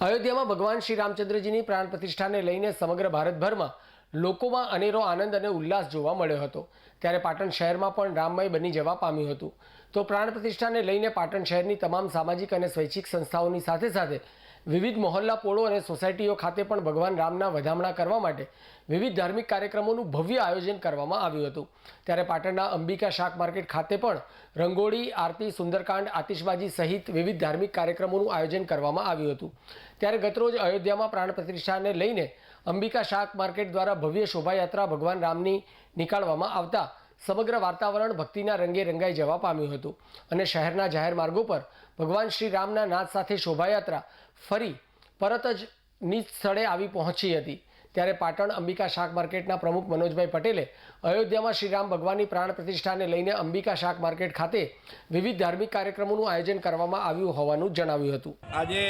અયોધ્યામાં ભગવાન શ્રી રામચંદ્રજીની પ્રાણ પ્રતિષ્ઠાને લઈને સમગ્ર ભારતભરમાં લોકોમાં અનેરો આનંદ અને ઉલ્લાસ જોવા મળ્યો હતો. ત્યારે પાટણ શહેરમાં પણ રામમય બની જવા પામ્યું હતું. તો પ્રાણ પ્રતિષ્ઠાને લઈને પાટણ શહેરની તમામ સામાજિક અને સ્વૈચ્છિક સંસ્થાઓની સાથે સાથે વિવિધ મોહલ્લા પોળો અને સોસાયટીઓ ખાતે પણ ભગવાન રામના વધામણા કરવા માટે વિવિધ ધાર્મિક કાર્યક્રમોનું ભવ્ય આયોજન કરવામાં આવ્યું હતું. ત્યારે પાટણના અંબિકા શાક માર્કેટ ખાતે પણ રંગોળી, આરતી, સુંદરકાંડ, આતિશબાજી સહિત વિવિધ ધાર્મિક કાર્યક્રમોનું આયોજન કરવામાં આવ્યું હતું. ત્યારે ગતરોજ અયોધ્યામાં પ્રાણ પ્રતિષ્ઠાને લઈને અંબિકા શાક માર્કેટ દ્વારા ભવ્ય શોભાયાત્રા ભગવાન રામની નીકાળવામાં આવતા સમગ્ર વાતાવરણ ભક્તિના રંગે રંગાઈ જવા પામ્યું હતું અને શહેરના જાહેર માર્ગો પર ભગવાન શ્રી રામના નાદ સાથે શોભાયાત્રા ફરી પરત જ નિજ સ્થળે આવી પહોંચી હતી. ત્યારે પાટણ અંબિકા શાક માર્કેટના પ્રમુખ મનોજભાઈ પટેલે અયોધ્યામાં શ્રીરામ ભગવાનની પ્રાણ પ્રતિષ્ઠાને લઈને અંબિકા શાક માર્કેટ ખાતે વિવિધ ધાર્મિક કાર્યક્રમોનું આયોજન કરવામાં આવ્યું હોવાનું જણાવ્યું હતું. આજે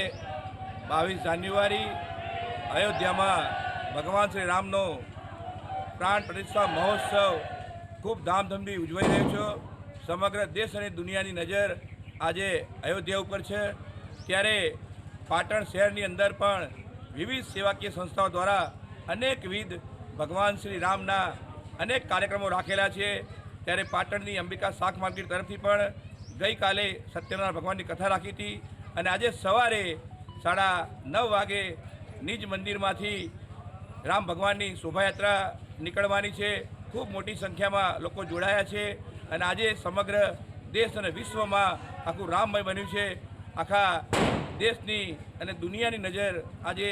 બાવીસ જાન્યુઆરી અયોધ્યામાં ભગવાન શ્રી રામનો પ્રાણ પ્રતિષ્ઠા મહોત્સવ ખૂબ ધામધૂમથી ઉજવાઈ રહ્યો છે. સમગ્ર દેશ અને દુનિયાની નજર આજે અયોધ્યા ઉપર છે. ત્યારે પાટણ શહેરની અંદર પણ વિવિધ સેવાકીય સંસ્થાઓ દ્વારા અનેકવિધ ભગવાન શ્રી રામના અનેક કાર્યક્રમો રાખેલા છે. ત્યારે પાટણની અંબિકા શાક માર્કેટ તરફથી પણ ગઈકાલે સત્યનારાયણ ભગવાનની કથા રાખી હતી. અને આજે સવારે સાડા નવ વાગે નિજ મંદિરમાંથી રામ ભગવાનની શોભાયાત્રા નીકળવાની છે. ખૂબ મોટી સંખ્યામાં લોકો જોડાયા છે અને આજે સમગ્ર દેશ અને વિશ્વમાં આખું રામમય બન્યું છે. આખા દેશની અને દુનિયાની નજર આજે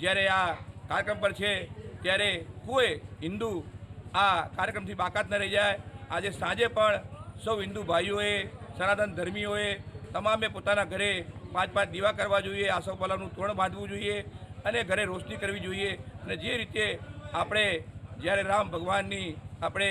જ્યારે આ કાર્યક્રમ પર છે, ત્યારે કોઈ હિન્દુ આ કાર્યક્રમથી બાકાત ન રહી જાય. આજે સાંજે પણ સૌ હિન્દુ ભાઈઓએ, સનાતન ધર્મીઓએ તમામે પોતાના ઘરે પાંચ પાંચ દીવા કરવા જોઈએ આસોપાલાનું તોરણ બાંધવું જોઈએ. અને ઘરે રોશની કરવી જોઈએ. અને જે રીતે આપણે જ્યારે રામ ભગવાનની આપણે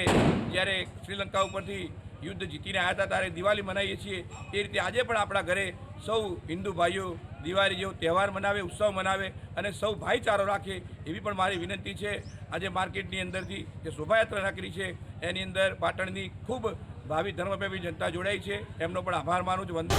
જ્યારે શ્રીલંકા ઉપરથી યુદ્ધ જીતીને આવ્યા હતા, ત્યારે દિવાળી મનાવીએ છીએ. એ રીતે આજે પણ આપણા ઘરે સૌ હિન્દુ ભાઈઓ દિવાળી જેવો તહેવાર મનાવે, ઉત્સવ મનાવે અને સૌ ભાઈચારો રાખે એવી પણ મારી વિનંતી છે. આજે માર્કેટની અંદરથી જે શોભાયાત્રા નાખેલી છે, એની અંદર પાટણની ખૂબ ભાવિ ધર્મપ્રેમી જનતા જોડાઈ છે. એમનો પણ આભાર માનું છું. વંદન